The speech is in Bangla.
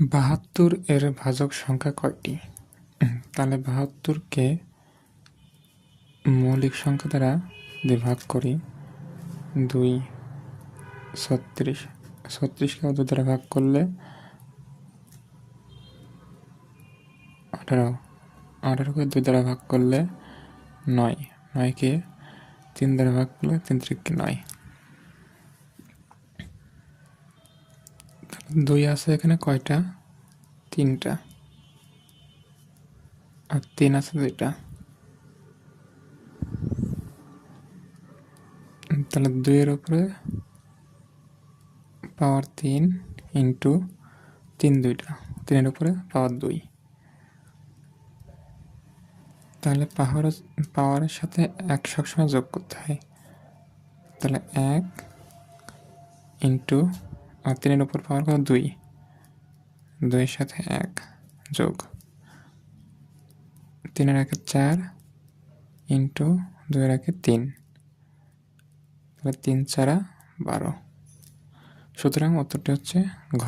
বাহাত্তর এর ভাজক সংখ্যা কয়টি? তাহলে বাহাত্তরকে মৌলিক সংখ্যা দ্বারা যদি ভাগ করি দুই, ছত্রিশ। ছত্রিশকে দুই দ্বারা ভাগ করলে আঠারো। আঠারোকে দুই দ্বারা ভাগ করলে নয়। নয়কে তিন দ্বারা ভাগ করলে তিন ত্রিককে নয়। দুই আছে এখানে কয়টা? তিনটা। আর তিন আছে দুইটা। তাহলে দুইয়ের উপরে পাওয়ার তিন ইন্টু তিন দুইটা। তিনের উপরে পাওয়ার দুই। তাহলে পাওয়ার পাওয়ারের সাথে এক সবসময় যোগ করতে হয়। তাহলে এক ইন্টু আর তিনের উপর পাওয়ার কত? দুই। দুইয়ের সাথে এক যোগ তিনের একে চার ইন্টু দুইয়ের একে তিন। তাহলে তিন চারা বারো। সুতরাং উত্তরটি হচ্ছে ঘ।